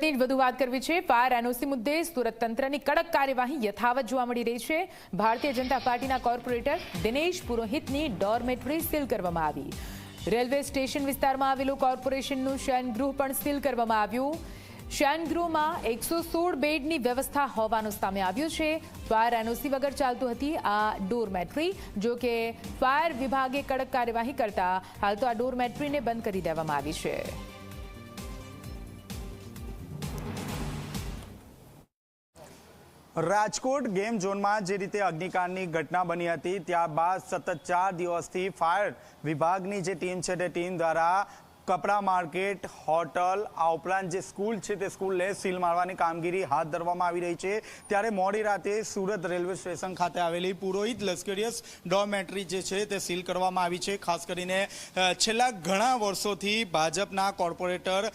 સુરતની વધુ વાત કરવી છે. ફાયર એનઓસી મુદ્દે સુરત તંત્રની કડક કાર્યવાહી યથાવત જોવા મળી રહી છે. ભારતીય જનતા પાર્ટીના કોર્પોરેટર દિનેશ પુરોહિતની ડોરમેટરી સીલ કરવામાં આવી. રેલવે સ્ટેશન વિસ્તારમાં આવેલું કોર્પોરેશનનું શયનગૃહ પણ સીલ કરવામાં આવ્યું. શયનગૃહમાં એકસો સોળ બેડની વ્યવસ્થા હોવાનું સામે આવ્યું છે. ફાયર એનઓસી વગર ચાલતું હતી આ ડોરમેટ્રી, જો કે ફાયર વિભાગે કડક કાર્યવાહી કરતા હાલ તો આ ડોરમેટ્રીને બંધ કરી દેવામાં આવી છે. રાજકોટ ગેમ ઝોનમાં જે રીતે અગ્નિકાંડની ઘટના બની હતી, ત્યારબાદ સતત ચાર દિવસથી ફાયર વિભાગની જે ટીમ છે તે ટીમ દ્વારા કપડા માર્કેટ, હોટલ, આ ઉપરાંત જે સ્કૂલ છે તે સ્કૂલને સીલ મારવાની કામગીરી હાથ ધરવામાં આવી રહી છે. ત્યારે મોડી રાતે સુરત રેલવે સ્ટેશન ખાતે આવેલી પુરોહિત લશ્કરીયસ ડોમેટ્રી જે છે તે સીલ કરવામાં આવી છે. ખાસ કરીને છેલ્લા ઘણા વર્ષોથી ભાજપના કોર્પોરેટર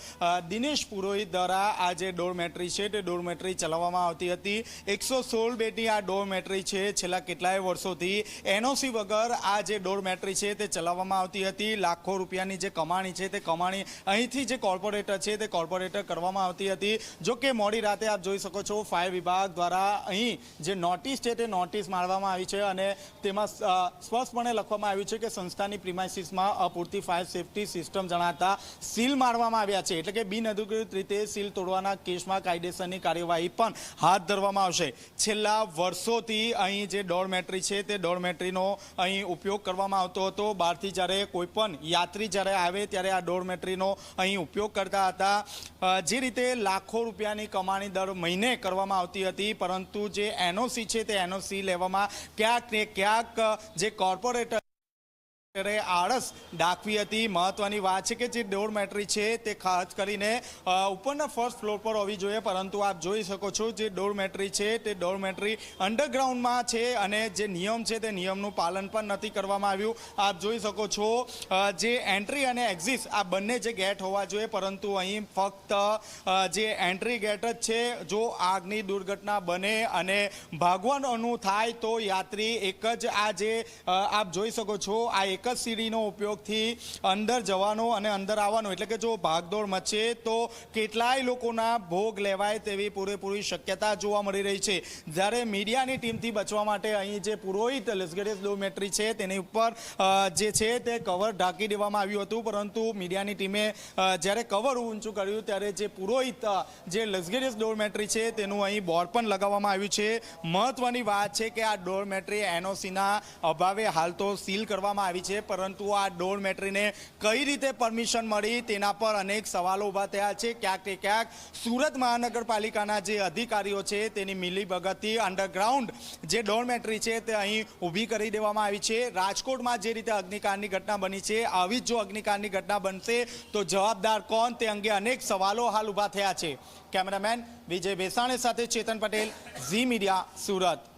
દિનેશ પુરોહિત દ્વારા આ જે ડોરમેટ્રી છે તે ડોરમેટ્રી ચલાવવામાં આવતી હતી. એકસો સોળ બેડની આ ડોરમેટ્રી છે. છેલ્લા કેટલાય વર્ષોથી એનઓસી વગર આ જે ડોરમેટ્રી છે તે ચલાવવામાં આવતી હતી. લાખો રૂપિયાની જે કમાણી છે તે કમાણી. અહીંથી જે કોર્પોરેટર છે તે કોર્પોરેટર કરવામાં આવતી હતી. જો કે મોડી રાતે આપ જોઈ શકો છો, ફાયર વિભાગ દ્વારા અહીં જે નોટિસ છે તે નોટિસ મારવામાં આવી છે અને તેમાં સ્પષ્ટપણે લખવામાં આવ્યું છે કે સંસ્થાની પ્રિમાઇસીસમાં અપૂરતી ફાયર સેફટી સિસ્ટમ જણાતા સીલ મારવામાં આવ્યા છે. એટલે કે બિનઅધિકૃત રીતે સીલ તોડવાના કેસમાં કાયદેસરની કાર્યવાહી પણ હાથ ધરવામાં આવશે. છેલ્લા વર્ષોથી અહીં જે ડોરમેટ્રી છે તે ડોરમેટ્રીનો અહીં ઉપયોગ કરવામાં આવતો હતો. બહારથી જ્યારે કોઈ પણ યાત્રી જ્યારે આવે ત્યારે આ ડોરમેટ્રીનો અહીં ઉપયોગ કરતા હતા. જે રીતે લાખો રૂપિયાની કમાણી દર મહિને કરવામાં આવતી હતી, પરંતુ જે એનઓસી છે તે એનઓસી લેવામાં ક્યાંક ને ક્યાંક જે કોર્પોરેટર આળસ. દાખવી હતી. મહત્વની વાત છે કે જે ડોરમેટ્રી છે તે ખાસ કરીને ઉપરના ફર્સ્ટ ફ્લોર પર હોવી જોઈએ. પરંતુ આપ જોઈ શકો છો જે ડોરમેટ્રી છે તે ડોરમેટ્રી અંડરગ્રાઉન્ડમાં છે અને જે નિયમ છે તે નિયમનું પાલન પણ નથી કરવામાં આવ્યું. આપ જોઈ શકો છો જે એન્ટ્રી અને એક્ઝિટ આ બંને જે ગેટ હોવા જોઈએ. પરંતુ અહીં ફક્ત જે એન્ટ્રી ગેટ જ છે. જો આગની દુર્ઘટના બને અને ભાગવાનું થાય તો યાત્રી એક જ આ જે આપ જોઈ શકો છો, આ એક જ સીડીનો ઉપયોગથી અંદર જવાનો અને અંદર આવવાનો, એટલે કે જો ભાગદોડ મચે તો કેટલાય લોકોના ભોગ લેવાય તેવી પૂરેપૂરી શક્યતા જોવા મળી રહી છે. જ્યારે મીડિયાની ટીમથી બચવા માટે અહીં જે પુરોહિત લશ્કરી ડોમેટ્રી છે, તેની ઉપર જે છે તે કવર ઢાંકી દેવામાં આવ્યું હતું. પરંતુ મીડિયાની ટીમે જ્યારે કવર ઊંચું કર્યું, ત્યારે જે પુરોહિત જે લશ્કરી ડોરમેટ્રી છે, તેનું અહીં બોર્ડ પણ લગાવવામાં આવ્યું છે. મહત્વની વાત છે કે આ ડોરમેટ્રી એનઓસીના અભાવે હાલ તો સીલ કરવામાં આવી છે. પરંતુ આ ડોરમેટ્રીને કઈ રીતે પરમિશન મળી તેના પર અનેક સવાલો ઊભા થયા છે. ક્યાંક ને ક્યાંક સુરત મહાનગરપાલિકાના જે અધિકારીઓ છે, તેની મિલીભગતથી અંડરગ્રાઉન્ડ જે ડોરમેટ્રી છે, તે અહીં ઊભી કરી દેવામાં આવી છે. રાજકોટમાં જે રીતે અગ્નિકાંડની ઘટના બની છે, આવી જ જો અગ્નિકાંડની ઘટના બનશે, તો જવાબદાર કોણ તે અંગે અનેક સવાલો હાલ ઊભા થયા છે. કેમેરામેન વિજય ભેસાણે સાથે ચેતન પટેલ, ઝી મીડિયા સુરત.